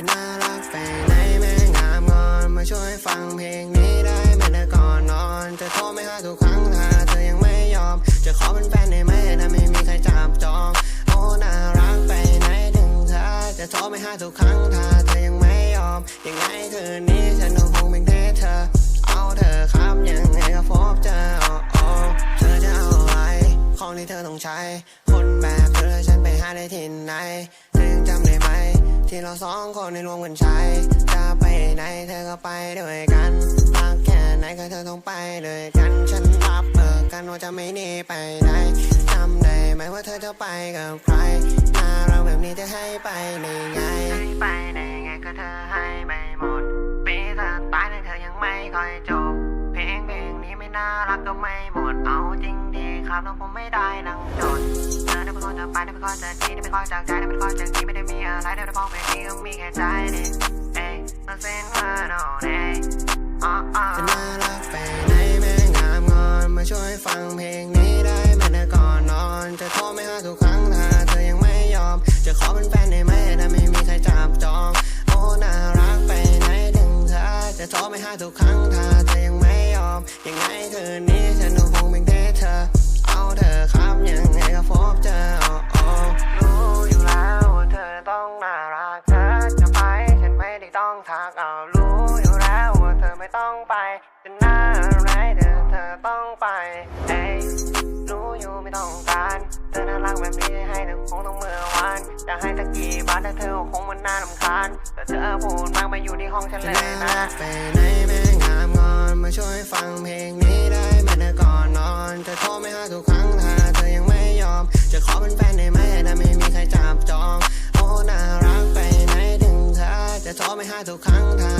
จะน่ารักไปไหนแม่งามงอนมาช่วยฟังเพลงนี้ได้ไหมนะก่อนนอนจะโทรไม่หาทุกครั้งถ้าเธอยังไม่ยอม จะขอเป็นแฟนได้ไหมถ้าไม่มีใครจับจองโอ้น่ารักไปไหนถึงเธอจะโทรไม่หาทุกครั้งถ้าเธอยังไม่ยอมยังไงคืนนี้ฉันต้องคงเป็นแค่เธอ เอาเธอครับยังไงก็พบเจอโอ้เธอจะเอาอะไรของที่เธอต้องใช้ คนแบบเธอฉันไปหาได้ที่ไหนเธอยังจำได้ ที่เราสองคนได้รวมกันใช้ จะไปไหนเธอก็ไปด้วยกันรักแค่ไหนก็เธอต้องไปด้วยกันฉันรับเบิกกันว่าจะไม่หนีไปไหนจำได้ไหมว่าเธอจะไปกับใครน่ารักแบบนี้จะให้ไปได้ไงไปได้ไงก็เธอให้ไม่หมดปีศาจตายแต่เธอยังไม่ค่อยจบเพลงเพลงนี้ไม่น่ารักก็ไม่หมดเอาจริงดีครับน้องผมไม่ได้ดังจทย์เธอ ได้เป็นคนจะไปได้เป็นคนจะดีได้เป็นคนจากใจได้เป็นคนจากนี้ไม่ได้มีอะไรได้แต่พอเพลงนี้ก็มีแค่ใจนี่เอ้ยมันเส้นว่าโน่เอ้ยอ๋ออ๋อจะน่ารักไปไหนแม่งามงอนมาช่วยฟังเพลงนี้ได้ไหมนะก่อนนอน จะโทรไม่หาทุกครั้งถ้าเธอยังไม่ยอม จะขอเป็นแฟนได้ไหมถ้าไม่มีใครจับจองโอ้น่ารักไปไหนถึงเธอจะโทรไม่หาทุกครั้งถ้าเธอยังไม่ยอมยังไงคืนนี้ฉัน ทักเอารู้อยู่แล้วว่าเธอไม่ต้องไปจะน่าอะไรเธอเธอต้องไปเอ้รู้อยู่ไม่ต้องการเธอน่ารักแบบนี้ให้เธอคงต้องเมื่อวานจะให้สักกี่บาทแต่เธอคงมันน่ารำคาญแต่เธอพูดมากมาอยู่ที่ห้องฉันเลยนะไปไหนแม่งามงอนมาช่วยฟังเพลงนี้ได้ไหมนะก่อนนอน ไปไห